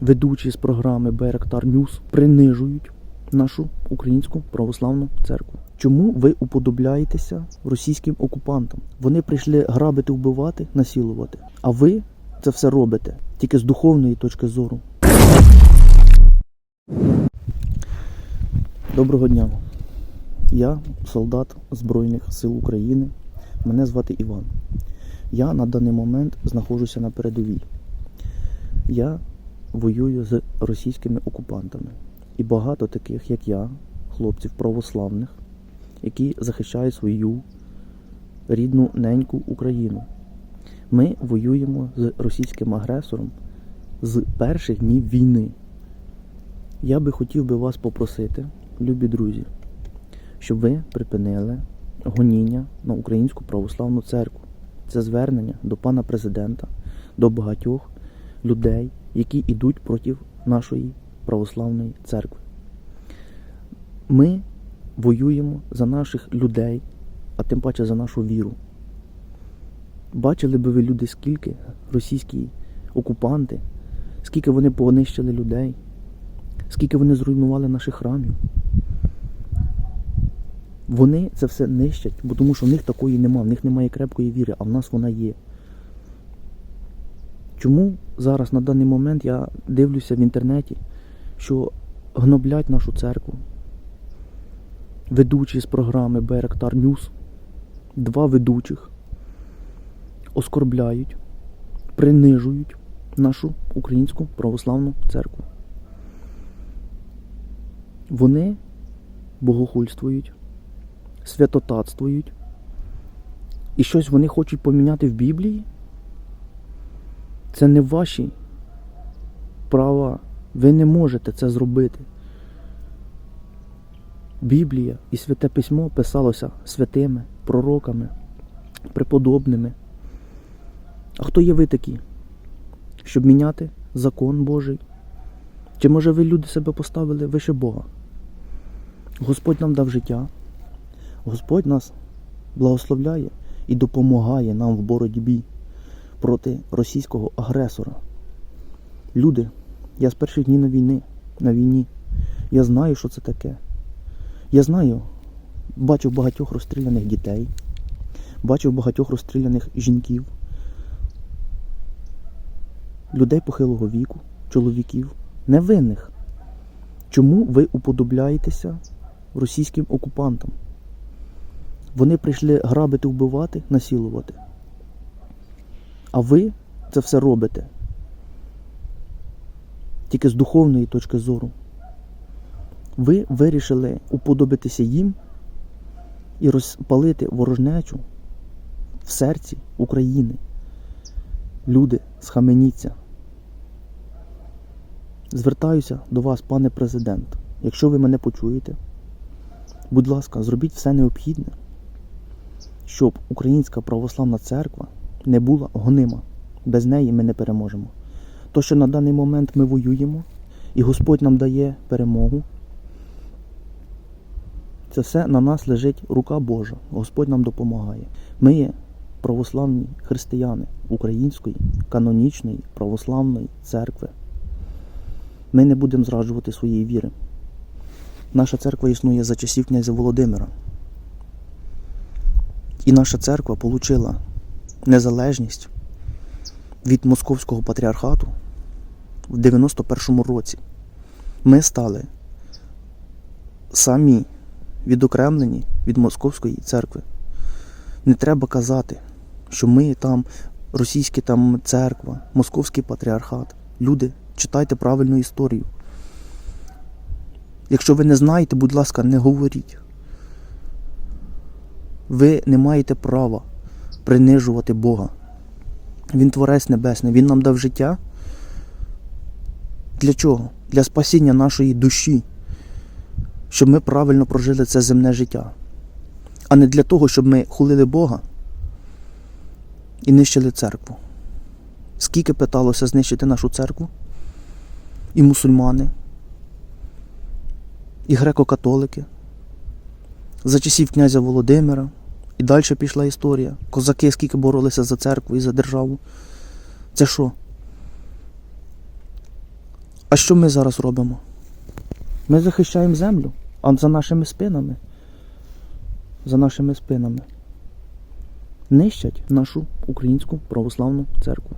ведучі з програми Байрактар Ньюс принижують нашу українську православну церкву. Чому ви уподобляєтеся російським окупантам? Вони прийшли грабити, вбивати, насилувати. А ви це все робите тільки з духовної точки зору. Доброго дня. Я солдат Збройних сил України. Мене звати Іван. Я на даний момент знаходжуся на передовій. Я воюю з російськими окупантами. І багато таких, як я, хлопців православних, які захищають свою рідну неньку Україну. Ми воюємо з російським агресором з перших днів війни. Я би хотів би вас попросити, любі друзі, щоб ви припинили гоніння на Українську православну церкву. Це звернення до пана президента, до багатьох людей, які йдуть проти нашої православної церкви. Ми воюємо за наших людей, а тим паче за нашу віру. Бачили би ви люди, скільки російські окупанти, скільки вони понищили людей, скільки вони зруйнували наших храмів. Вони це все нищать, бо тому що в них такої нема, в них немає крепкої віри, а в нас вона є. Чому зараз на даний момент я дивлюся в інтернеті, що гноблять нашу церкву? Ведучі з програми Байрактар Ньюс, два ведучих оскорбляють, принижують нашу українську православну церкву. Вони богохульствують, святотатствують, і щось вони хочуть поміняти в Біблії. Це не ваші права. Ви не можете це зробити. Біблія і святе письмо писалося святими, пророками, преподобними. А хто є ви такі? Щоб міняти закон Божий? Чи може ви люди себе поставили вище Бога? Господь нам дав життя, Господь нас благословляє і допомагає нам в боротьбі проти російського агресора. Люди, я з перших днів на війни, на війні. Я знаю, що це таке. Я знаю, бачив багатьох розстріляних дітей, бачив багатьох розстріляних жінків, людей похилого віку, чоловіків, невинних. Чому ви уподобляєтеся російським окупантам? Вони прийшли грабити, вбивати, насилувати. А ви це все робите тільки з духовної точки зору. Ви вирішили уподобитися їм і розпалити ворожнечу в серці України. Люди, схаменіться. Звертаюся до вас, пане президент. Якщо ви мене почуєте, будь ласка, зробіть все необхідне, щоб Українська православна церква не була гонима. Без неї ми не переможемо. То, що на даний момент ми воюємо, і Господь нам дає перемогу, це все на нас лежить рука Божа. Господь нам допомагає. Ми є православні християни Української канонічної православної церкви. Ми не будемо зраджувати своєї віри. Наша церква існує за часів князя Володимира. І наша церква отримала незалежність від Московського патріархату в 91-му році. Ми стали самі відокремлені від Московської церкви. Не треба казати, що ми там російська там церква, Московський патріархат. Люди, читайте правильну історію. Якщо ви не знаєте, будь ласка, не говоріть. Ви не маєте права принижувати Бога. Він творець небесний, Він нам дав життя. Для чого? Для спасіння нашої душі, щоб ми правильно прожили це земне життя, а не для того, щоб ми хулили Бога і нищили церкву. Скільки питалося знищити нашу церкву? І мусульмани, і греко-католики, за часів князя Володимира. І далі пішла історія. Козаки скільки боролися за церкву і за державу. Це що? А що ми зараз робимо? Ми захищаємо землю, а за нашими спинами. За нашими спинами. Нищать нашу українську православну церкву.